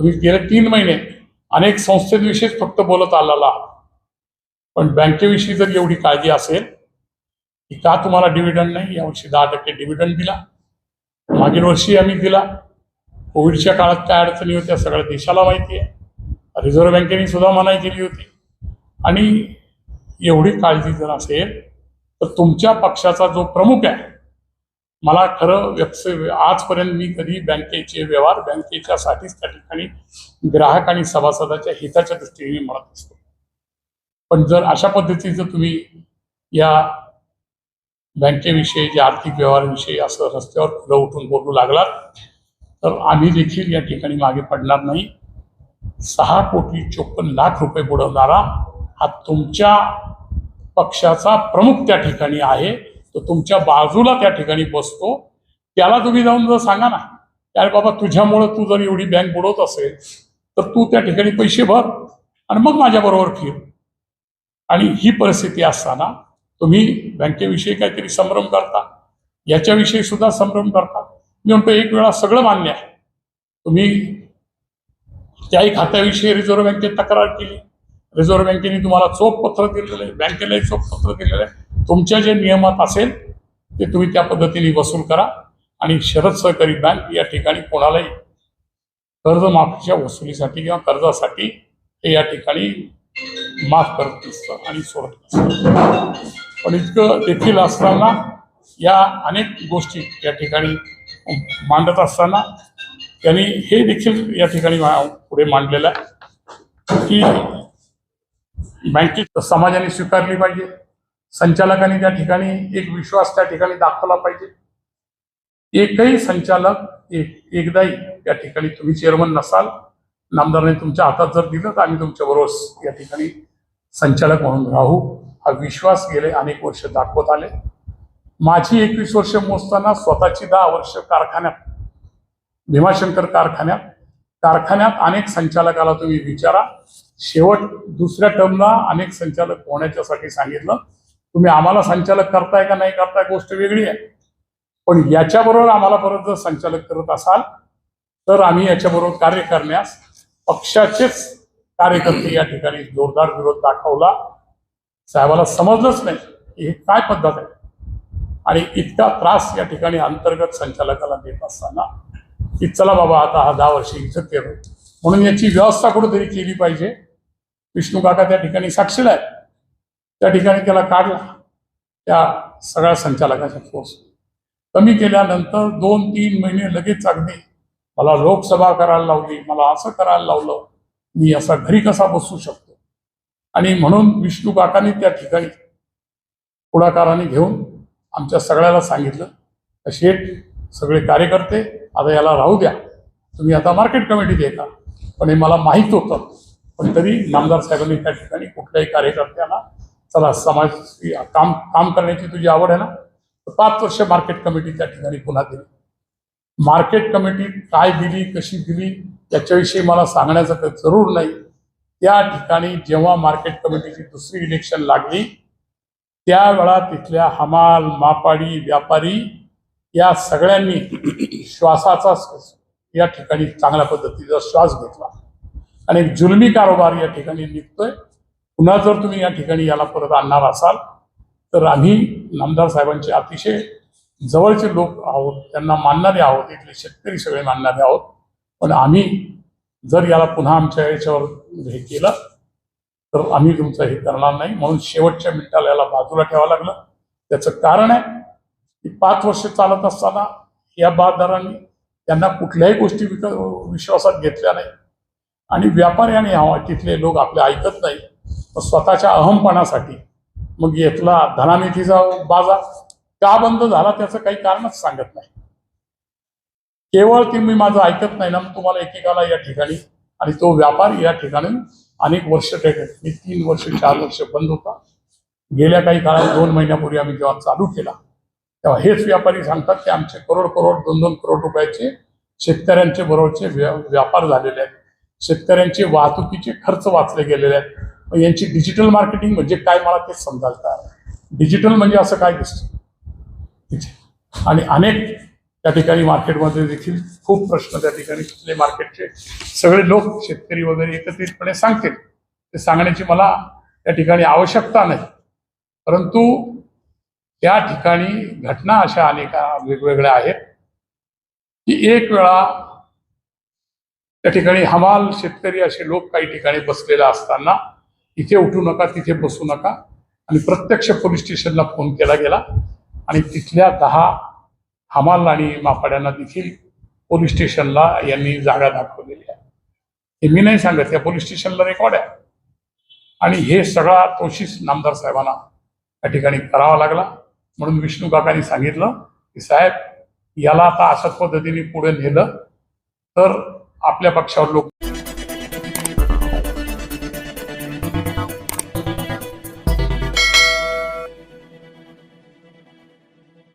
तुम्ही गेले तीन महिने अनेक संस्थेविषयीच फक्त बोलत आलेला आहात. पण बँकेविषयी जर एवढी काळजी असेल की का तुम्हाला डिव्हिडंड नाही? यावर्षी दहा टक्के डिव्हिडंड दिला. मागील वर्षी आम्ही दिला. कोविडच्या काळात काय अडचणी होत्या सगळ्या देशाला माहिती आहे. रिझर्व्ह बँकेने सुद्धा मनाई केली होती. आणि एवढी काळजी जर असेल तर तुमच्या पक्षाचा जो प्रमुख आहे मला खरं व्यक्स आजपर्यंत मी कधी बँकेचे व्यवहार बँकेच्यासाठीच त्या ठिकाणी ग्राहक आणि सभासदाच्या हिताच्या दृष्टीने म्हणत असतो. पण जर अशा पद्धतीचं तुम्ही या बँकेविषयी जे आर्थिक व्यवहाराविषयी असं रस्त्यावर फुलं उठून बोलू लागलात तर आम्ही देखील या ठिकाणी मागे पडणार नाही. सहा कोटी चोपन्न लाख रुपये बुडवणारा हा तुमच्या पक्षाचा प्रमुख त्या ठिकाणी आहे. तो तुमच्या बाजूला त्या ठिकाणी बसतो. त्याला तुम्ही जाऊन जर सांगा ना त्या अरे बाबा तुझ्यामुळं तू जर एवढी बँक बुडवत असेल तर तू त्या ठिकाणी पैसे भर आणि मग माझ्याबरोबर फिर. आणि ही परिस्थिती असताना तुम्ही बँकेविषयी काहीतरी संभ्रम करता. याच्याविषयी सुद्धा संभ्रम करता. मी म्हणतो एक वेळा सगळं मान्य आहे. तुम्ही त्याही खात्याविषयी रिझर्व्ह बँकेत तक्रार केली. रिझर्व्ह बँकेने तुम्हाला चोख पत्र दिलेलं आहे. बँकेलाही चोख पत्र दिलेलं आहे. तुमच्या जे नियमात असेल ते तुम्ही त्या पद्धतीने वसूल करा आणि शरद सहकारी बँक या ठिकाणी कोणालाही कर्जमाफीच्या वसुलीसाठी किंवा कर्जासाठी हे या ठिकाणी माफ करत नसतं आणि सोडत नसतं. पण इतकं देखील असताना या अनेक गोष्टी या ठिकाणी मांडत असताना त्यांनी हे देखील या ठिकाणी पुढे मांडलेलं आहे की बँकेत समाजाने स्वीकारली पाहिजे. संचालकांनी त्या ठिकाणी एक विश्वास त्या ठिकाणी दाखवला पाहिजे. एकही संचालक एक एकदाही त्या ठिकाणी तुम्ही चेअरमन नसाल नामदाराने तुमच्या हातात जर दिलं तर आम्ही तुमच्या बरोबर या ठिकाणी संचालक म्हणून राहू. हा विश्वास गेले अनेक वर्ष दाखवत आले. माझी एकवीस वर्ष मोजताना स्वतःची दहा वर्ष कारखान्यात भीमाशंकर कारखान्यात. कारखान्यात अनेक संचालकाला तुम्ही विचारा. शेवट दुसऱ्या टर्मला अनेक संचालक होण्याच्यासाठी सांगितलं. तुम्ही आम्हाला संचालक करताय का नाही करताय गोष्ट वेगळी आहे. पण याच्याबरोबर आम्हाला परत जर संचालक करत असाल तर आम्ही याच्याबरोबर कार्य करण्यास पक्षाचेच कार्यकर्ते या ठिकाणी जोरदार विरोध दाखवला. साहेबाला समजलंच नाही की हे काय पद्धत आहे. आणि इतका त्रास या ठिकाणी अंतर्गत संचालकाला देत असताना की चला बाबा आता हा दहा वर्ष इथं केलं म्हणून याची व्यवस्था कुठेतरी केली पाहिजे. विष्णू काका त्या ठिकाणी साक्षीला आहेत. त्या ठिकाणी त्याला काढला. त्या सगळ्या संचालकाच्या फोर्स कमी केल्यानंतर दोन तीन महिने लगेच अगदी मला लोकसभा करायला लावली मला असं करायला लावलं मी असा घरी कसा बसू शकतो? आणि म्हणून विष्णू काकांनी त्या ठिकाणी पुढाकाराने घेऊन आमच्या सगळ्याला सांगितलं शेठ सगळे कार्यकर्ते आता याला राहू द्या. तुम्ही आता मार्केट कमिटीत येता पण हे मला माहीत होतं. पण तरी नामदार साहेबांनी त्या ठिकाणी कुठल्याही कार्यकर्त्याला चला समाज काम काम करण्याची तुझी आवड आहे ना? तर पाच वर्ष मार्केट कमिटी त्या ठिकाणी पुन्हा दिली. मार्केट कमिटी काय दिली कशी दिली याच्याविषयी मला सांगण्याचं काही जरूर नाही. त्या ठिकाणी जेव्हा मार्केट कमिटीची दुसरी इलेक्शन लागली त्यावेळा तिथल्या हमाल मापाडी व्यापारी या सगळ्यांनी श्वासाचा या ठिकाणी चांगल्या पद्धतीचा श्वास घेतला. आणि जुलमी कारोबार या ठिकाणी निघतोय. पुन्हा जर तुम्ही या ठिकाणी याला परत आणणार असाल तर आम्ही नामदार साहेबांचे अतिशय जवळचे लोक आहोत त्यांना मानणारे आहोत इथले शेतकरी सगळे मानणारे आहोत. पण आम्ही जर याला पुन्हा आमच्या याच्यावर हे केलं तर आम्ही तुमचं हे करणार नाही. म्हणून शेवटच्या मिनिटाला याला बाजूला ठेवावं लागलं. त्याचं कारण आहे की पाच वर्ष चालत असताना या बाददारांनी त्यांना कुठल्याही गोष्टी विक विश्वासात घेतल्या नाही आणि व्यापाऱ्याने हवा तिथले लोक आपले ऐकत नाही स्वतःच्या अहमपणासाठी. मग येथला धनानिधीचा बाजार का बंद झाला त्याचं काही कारणच सांगत नाही. केवळ तुम्ही माझं ऐकत नाही ना मग तुम्हाला एकेकाला या ठिकाणी आणि तो व्यापार या ठिकाणी अनेक वर्ष टेकत मी तीन वर्ष चार वर्ष बंद होता. गेल्या काही काळात दोन महिन्यापूर्वी आम्ही जेव्हा चालू केला तेव्हा हेच व्यापारी सांगतात की आमचे करोड करोड दोन दोन करोड रुपयाचे शेतकऱ्यांचे बरोबरचे व्यापार झालेले आहेत. शेतकऱ्यांचे वाहतुकीचे खर्च वाचले गेलेले आहेत. मग यांची डिजिटल मार्केटिंग म्हणजे काय मला ते समजायला डिजिटल म्हणजे असं काय दिसतं? तिथे आणि अनेक त्या ठिकाणी मार्केटमध्ये देखील खूप प्रश्न त्या ठिकाणी सुचले मार्केटचे सगळे लोक शेतकरी वगैरे एकत्रितपणे सांगतील. ते सांगण्याची मला त्या ठिकाणी आवश्यकता नाही. परंतु त्या ठिकाणी घटना अशा अनेक वेगवेगळ्या आहेत की एक वेळा त्या ठिकाणी हमाल शेतकरी असे लोक काही ठिकाणी बसलेले असताना इथे उठू नका तिथे बसू नका. आणि प्रत्यक्ष पोलीस स्टेशनला फोन केला गेला. आणि तिथल्या दहा हमाल आणि मापाड्यांना देखील पोलीस स्टेशनला यांनी जागा दाखवलेली आहे. हे मी नाही सांगत या पोलीस स्टेशनला रेकॉर्ड आहे. आणि हे सगळा तोशीस नामदार साहेबांना या ठिकाणी करावा लागला. म्हणून विष्णू काकांनी सांगितलं की साहेब याला आता अशाच पद्धतीने पुढे नेलं तर आपल्या पक्षावर लोक